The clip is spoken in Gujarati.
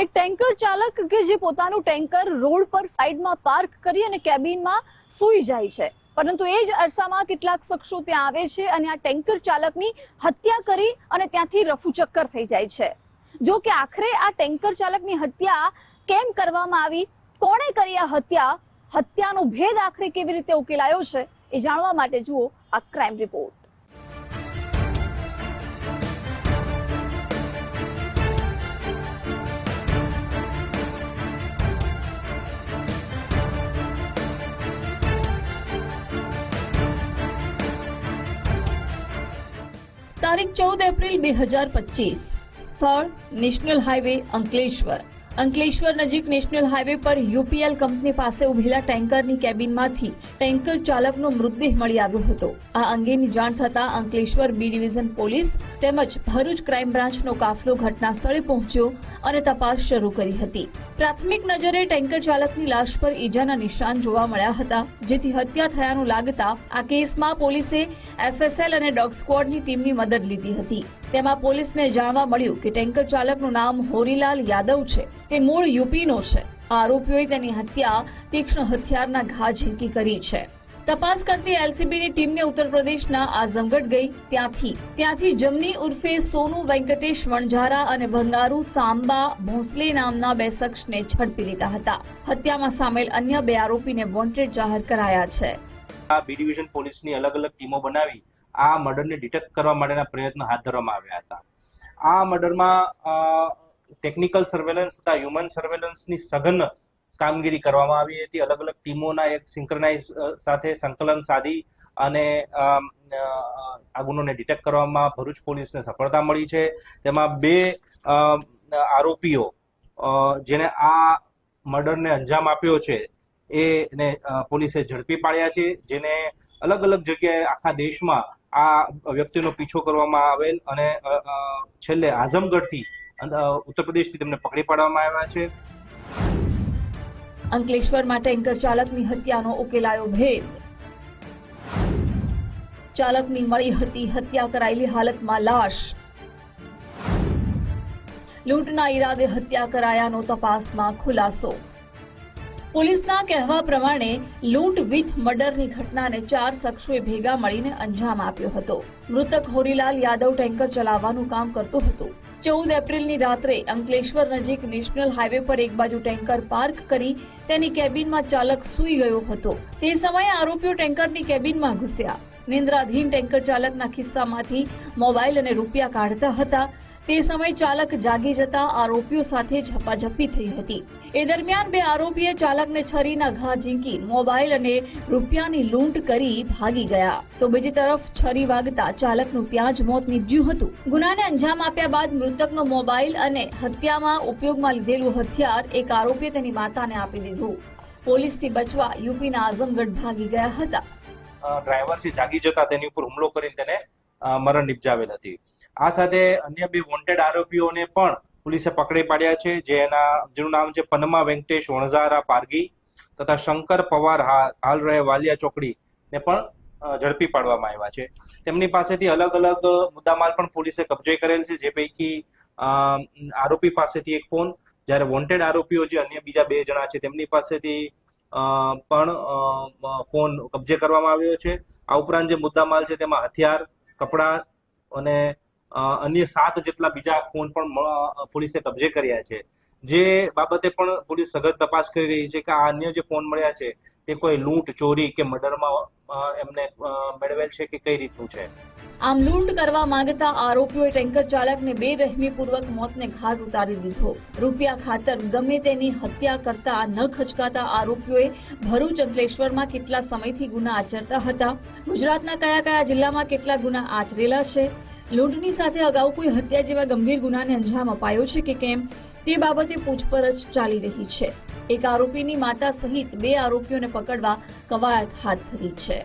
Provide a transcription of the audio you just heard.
એક ટેન્કર ચાલક કે જે પોતાનું ટેન્કર રોડ પર સાઈડમાં પાર્ક કરી અને કેબિનમાં સૂઈ જાય છે. પરંતુ એ જ અરસામાં કેટલાક શખ્સો ત્યાં આવે છે અને આ ટેન્કર ચાલકની હત્યા કરી અને ત્યાંથી રફુચક્કર થઈ જાય છે. જો કે આખરે આ ટેન્કર ચાલકની હત્યા કેમ કરવામાં આવી? કોણે કરી આ હત્યા? હત્યાનો ભેદ આખરે કેવી રીતે ઉકેલાયો છે? એ જાણવા માટે જુઓ આ ક્રાઇમ રિપોર્ટ. તારીખ ચૌદ એપ્રિલ બે હજાર પચીસ. સ્થળ નેશનલ હાઈવે અંકલેશ્વર. અંકલેશ્વર નજીક નેશનલ હાઈવે પર યુપીએલ કંપની પાસે ઉભેલા ટેન્કરની કેબિનમાંથી ટેન્કર ચાલકનો મૃતદેહ મળી આવ્યો હતો. આ અંગેની જાણ થતાં અંકલેશ્વર બી ડિવિઝન પોલીસ તેમજ ભરૂચ ક્રાઇમ બ્રાન્ચનો કાફલો ઘટના સ્થળે પહોંચ્યો અને તપાસ શરૂ કરી હતી. પ્રાથમિક નજરે ટેન્કર ચાલકની લાશ પર ઈજાના નિશાન જોવા મળ્યા હતા, જેથી હત્યા થયાનું લાગતા આ કેસમાં પોલીસે એફએસએલ અને ડોગ સ્ક્વોડની ટીમની મદદ લીધી હતી. તેમાં પોલીસને જાણવા મળ્યું કે ટેન્કર ચાલકનું નામ હોરીલાલ યાદવ છે. તે મૂળ યુપીનો છે. આરોપીઓએ તેની હત્યા તીક્ષ્ણ હથિયારના ઘા ઝીંકી કરી છે. તપાસ કરતી એલસીબીની ટીમને ઉત્તર પ્રદેશના આઝમગઢ ગઈ. ત્યાંથી ત્યાંથી જમની ઉર્ફે સોનુ વેંકટેશ વણઝારા અને ભંગારુ સાંબા ભોંસલે નામના બે શખ્સને ઝડપી લીધા હતા. હત્યામાં સામેલ અન્ય બે આરોપીને વોન્ટેડ જાહેર કરાયા છે. આ બી ડિવિઝન પોલીસની અલગ અલગ ટીમો બનાવી આ મર્ડરને ડિટેક્ટ કરવા માટેના પ્રયત્નો હાથ ધરવામાં આવ્યા હતા. આ મર્ડરમાં ટેકનિકલ સર્વેલન્સ તથા હ્યુમન સર્વેલન્સની સઘન કામગીરી કરવામાં આવી હતી. અલગ અલગ ટીમોના એક સિંક્રનાઇઝ સાથે સંકલન સાધી અને આ ગુનોને ડિટેક્ટ કરવામાં ભરૂચ પોલીસને સફળતા મળી છે. તેમાં બે આરોપીઓ જેને આ મર્ડરને અંજામ આપ્યો છે એને પોલીસે ઝડપી પાડ્યા છે, જેને અલગ અલગ જગ્યાએ આખા દેશમાં આ વ્યક્તિનો પીછો કરવામાં આવેલ અને છેલ્લે આઝમગઢથી ઉત્તર પ્રદેશથી તેમને પકડી પાડવામાં આવ્યા છે. અંકલેશ્વરમાં ટેન્કર ચાલકની હત્યાનો ઉકેલાયો ભેદ. ચાલકની મળી હતી હત્યા કરાયેલી હાલતમાં લાશ. લૂંટના ઈરાદે હત્યા કરાયાનો તપાસમાં ખુલાસો. પોલીસના કહેવા પ્રમાણે, લૂંટ વિથ મર્ડરની ઘટનાને ચાર શખ્સોએ ભેગા મળીને અંજામ આપ્યો હતો. મૃતક હોરીલાલ યાદવ ટેન્કર ચલાવવાનું કામ કરતો હતો. ચૌદ એપ્રિલની રાત્રે અંકલેશ્વર નજીક નેશનલ હાઈવે પર એક બાજુ ટેન્કર પાર્ક કરી તેની કેબિનમાં ચાલક સૂઈ ગયો હતો. તે સમયે આરોપીઓ ટેન્કરની કેબિનમાં ઘૂસ્યા. નિંદ્રાધીન ટેન્કર ચાલકના ખિસ્સામાંથી મોબાઈલ અને રૂપિયા કાઢતા હતા. તે સમયે ચાલક જાગી જતા આરોપીઓ સાથે ઝપાઝપી થઈ હતી. એ દરમિયાન બે આરોપીએ ચાલકને છરીના ઘા ઝીંકી, મોબાઈલ અને રૂપિયાની લૂંટ કરી ભાગી ગયા. તો બીજી તરફ છરી વાગતા ચાલકનું ત્યાં જ મોત નીપજ્યું હતું. ગુનાને અંજામ આપ્યા બાદ મૃતકનો મોબાઈલ અને હત્યામાં ઉપયોગમાં લીધેલું હથિયાર એક આરોપીએ તેની માતાને આપી દીધું. પોલીસથી બચવા યુપીના આઝમગઢ ભાગી ગયા હતા. ડ્રાઈવર છે જાગી જતા તેની ઉપર હુમલો કરીને તેને મરણ નિપજાવેલ હતી. આ સાથે અન્ય બે વોન્ટેડ આરોપીઓને પણ પોલીસે પકડી પાડ્યા છે જેના જેનું નામ છે પન્મા વેંકટેશ વણઝારા પારગી તથા શંકર પવાર હાલ રહે વાલિયા ચોકડી ને પણ ઝડપી પાડવામાં આવ્યા છે. તેમની પાસેથી અલગ અલગ મુદ્દામાલ પણ પોલીસે કબજે કરેલ છે, જે પૈકી આરોપી પાસેથી એક ફોન, જ્યારે વોન્ટેડ આરોપીઓ જે અન્ય બીજા બે જણા છે, તેમની પાસેથી પણ ફોન કબજે કરવામાં આવ્યો છે. આ ઉપરાંત જે મુદ્દામાલ છે, તેમાં હથિયાર, કપડાં અને અન્ય સાત જેટલા બીજા ફોન પણ પોલીસે કબજે કર્યા છે. જે બાબતે પણ પોલીસ સઘન તપાસ કરી રહી છે કે આ અન્ય જે ફોન મળ્યા છે, તે કોઈ લૂંટ, ચોરી કે મર્ડરમાં એમને મેળવેલ છે કે કઈ રીતનું છે? આમ લૂંટ કરવા માંગતા આરોપીઓએ ટેન્કર ચાલકને બે બેરહેમીપૂર્વક મોતને ઘાટ ઉતારી દીધો. રૂપિયા ખાતર ગમે તેની હત્યા કરતા ન ખચકાતા આરોપીઓએ ભરૂચ અંકલેશ્વરમાં કેટલા સમયથી ગુના આચરતા હતા? ગુજરાતના કયા કયા જિલ્લામાં કેટલા ગુના આચરેલા છે? લૂંટની સાથે અગાઉ કોઈ હત્યા જેવા ગંભીર ગુનાને અંજામ અપાયો છે કે કેમ તે બાબતે પૂછપરછ ચાલી રહી છે. એક આરોપીની માતા સહિત બે આરોપીઓને પકડવા કવાયત હાથ ધરી છે.